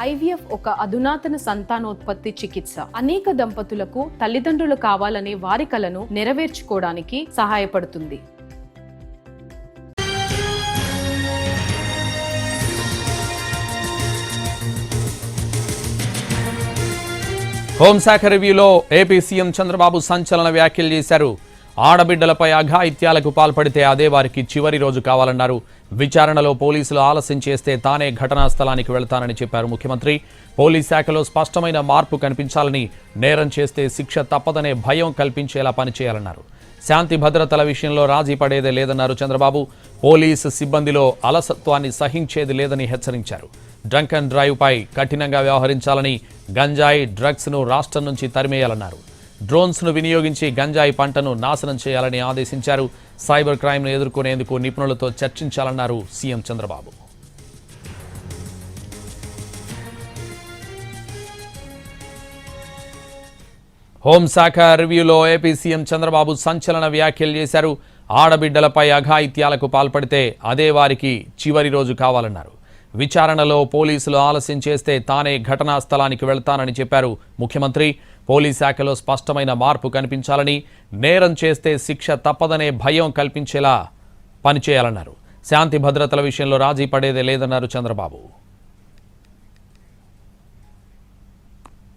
IVF ఒక అధునాతన సంతానోత్పత్తి చికిత్స. అనేక దంపతులకు తల్లిదండ్రులు కావాలనే వారి కలను నెరవేర్చుకోవడానికి సహాయపడుతుంది. హోంశాఖ రివ్యూలో ఏపీ సీఎం చంద్రబాబు సంచలన వ్యాఖ్యలు చేశారు. ఆడబిడ్డలపై అఘాయిత్యాలకు పాల్పడితే అదే వారికి చివరి రోజు కావాలన్నారు. విచారణలో పోలీసులు ఆలస్యం చేస్తే తానే ఘటనా స్థలానికి వెళ్తానని చెప్పారు ముఖ్యమంత్రి. పోలీస్ శాఖలో స్పష్టమైన మార్పు కనిపించాలని నేరం చేస్తే శిక్ష తప్పదనే భయం కల్పించేలా పనిచేయాలన్నారు. శాంతి భద్రతల విషయంలో రాజీ పడేదే లేదన్నారు చంద్రబాబు. పోలీసు సిబ్బందిలో అలసత్వాన్ని సహించేది లేదని హెచ్చరించారు. డ్రంక్ అండ్ డ్రైవ్పై కఠినంగా వ్యవహరించాలని గంజాయి డ్రగ్స్ను రాష్ట్రం నుంచి తరిమేయాలన్నారు. డ్రోన్స్ను వినియోగించి గంజాయి పంటను నాశనం చేయాలని ఆదేశించారు. సైబర్ క్రైమ్ను ఎదుర్కొనేందుకు నిపుణులతో చర్చించాలన్నారు సీఎం చంద్రబాబు. హోంశాఖ రివ్యూలో ఏపీ సీఎం చంద్రబాబు సంచలన వ్యాఖ్యలు చేశారు. ఆడబిడ్డలపై అఘాయిత్యాలకు పాల్పడితే అదే వారికి చివరి రోజు కావాలన్నారు. విచారణలో పోలీసులు ఆలస్యం చేస్తే తానే ఘటనా స్థలానికి వెళ్తానని చెప్పారు ముఖ్యమంత్రి. పోలీస్ శాఖలో స్పష్టమైన మార్పు కనిపించాలని నేరం చేస్తే శిక్ష తప్పదనే భయం కల్పించేలా పనిచేయాలన్నారు. శాంతి భద్రతల విషయంలో రాజీ పడేదే లేదన్నారు చంద్రబాబు.